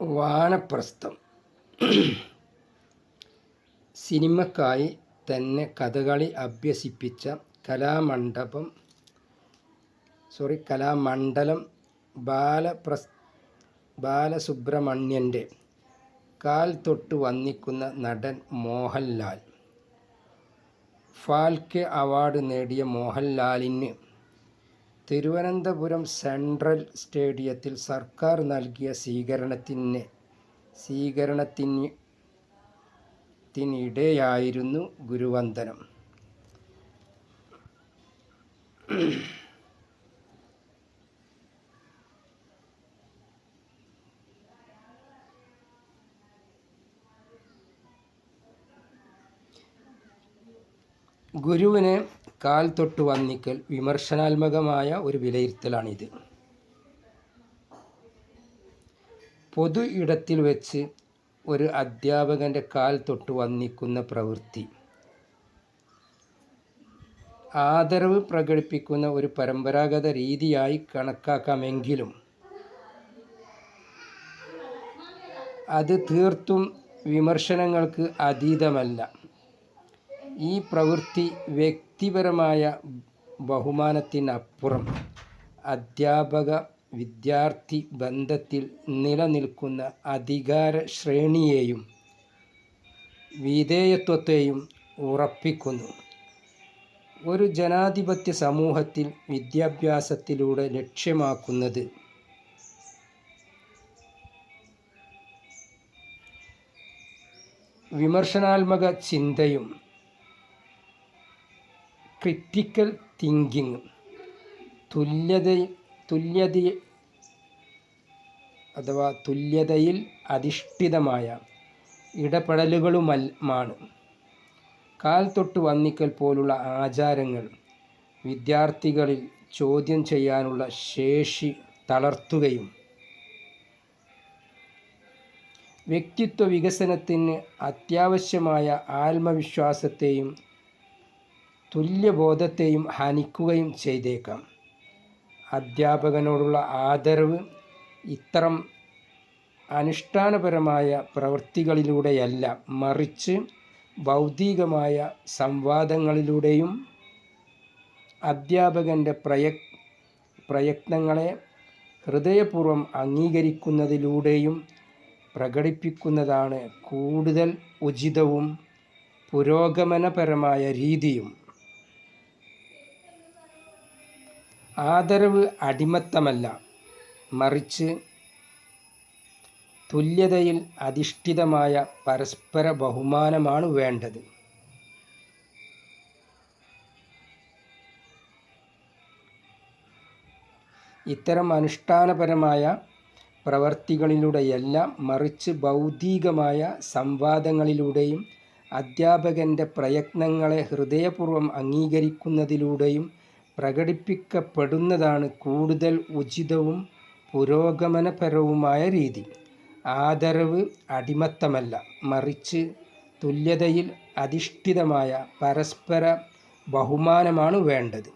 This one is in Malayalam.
വാനപ്രസ്ഥം. സിനിമക്കായി തന്നെ കഥകളി അഭ്യസിപ്പിച്ച കലാമണ്ഡപം സോറി കലാമണ്ഡലം ബാലപ്രസ് ബാലസുബ്രഹ്മണ്യന്റെ കാൽ തൊട്ട് വന്നിക്കുന്ന നടൻ മോഹൻലാൽ. ഫാൽക്കെ അവാർഡ് നേടിയ മോഹൻലാലിന് തിരുവനന്തപുരം സെൻട്രൽ സ്റ്റേഡിയത്തിൽ സർക്കാർ നൽകിയ സ്വീകരണത്തിന് സ്വീകരണത്തിന് ത്തിനിടെയായിരുന്നു ഗുരുവന്ദനം. ഗുരുവിനെ കാൽ തൊട്ട് വന്നിക്കൽ വിമർശനാത്മകമായ ഒരു വിലയിരുത്തലാണിത്. പൊതു ഇടത്തിൽ വെച്ച് ഒരു അധ്യാപകന്റെ കാൽ തൊട്ട് വന്നിക്കുന്ന പ്രവൃത്തി ആദരവ് പ്രകടിപ്പിക്കുന്ന ഒരു പരമ്പരാഗത രീതിയായി കണക്കാക്കാമെങ്കിലും അത് തീർത്തും വിമർശനങ്ങൾക്ക് അതീതമല്ല. ഈ പ്രവൃത്തി വ്യക്തിപരമായ ബഹുമാനത്തിനപ്പുറം അധ്യാപക വിദ്യാർത്ഥി ബന്ധത്തിൽ നിലനിൽക്കുന്ന അധികാര ശ്രേണിയെയും വിധേയത്വത്തെയും ഉറപ്പിക്കുന്നു. ഒരു ജനാധിപത്യ സമൂഹത്തിൽ വിദ്യാഭ്യാസത്തിലൂടെ ലക്ഷ്യമാക്കുന്നത് വിമർശനാത്മക ചിന്തയും ക്രിറ്റിക്കൽ തിങ്കിങ് തുല്യത തുല്യത അഥവാ തുല്യതയിൽ അധിഷ്ഠിതമായ ഇടപെടലുകളുമാണ് കാൽ തൊട്ട് വന്നിക്കൽ പോലുള്ള ആചാരങ്ങൾ വിദ്യാർത്ഥികളിൽ ചോദ്യം ചെയ്യാനുള്ള ശേഷി തളർത്തുകയും വ്യക്തിത്വ വികസനത്തിന് അത്യാവശ്യമായ ആത്മവിശ്വാസത്തെയും തുല്യബോധത്തെയും ഹനിക്കുകയും ചെയ്തേക്കാം. അധ്യാപകനോടുള്ള ആദരവ് ഇത്തരം അനുഷ്ഠാനപരമായ പ്രവൃത്തികളിലൂടെയല്ല മറിച്ച് ഭൗതികമായ സംവാദങ്ങളിലൂടെയും അധ്യാപകന്റെ പ്രയ പ്രയത്നങ്ങളെ ഹൃദയപൂർവം അംഗീകരിക്കുന്നതിലൂടെയും പ്രകടിപ്പിക്കുന്നതാണ് കൂടുതൽ ഉചിതവും പുരോഗമനപരമായ രീതിയും. ആദരവ് അടിമത്തമല്ല. മറിച്ച് തുല്യതയിൽ അധിഷ്ഠിതമായ പരസ്പര ബഹുമാനമാണ് വേണ്ടത്. ഇത്തരം അനുഷ്ഠാനപരമായ പ്രവർത്തികളിലൂടെയല്ല മറിച്ച് ബൗദ്ധികമായ സംവാദങ്ങളിലൂടെയും അധ്യാപകന്റെ പ്രയത്നങ്ങളെ ഹൃദയപൂർവം അംഗീകരിക്കുന്നതിലൂടെയും പ്രകടിപ്പിക്കപ്പെടുന്നതാണ് കൂടുതൽ ഉചിതവും പുരോഗമനപരവുമായ രീതി. ആദരവ് അടിമത്തമല്ല മറിച്ച് തുല്യതയിൽ അധിഷ്ഠിതമായ പരസ്പര ബഹുമാനമാണ് വേണ്ടത്.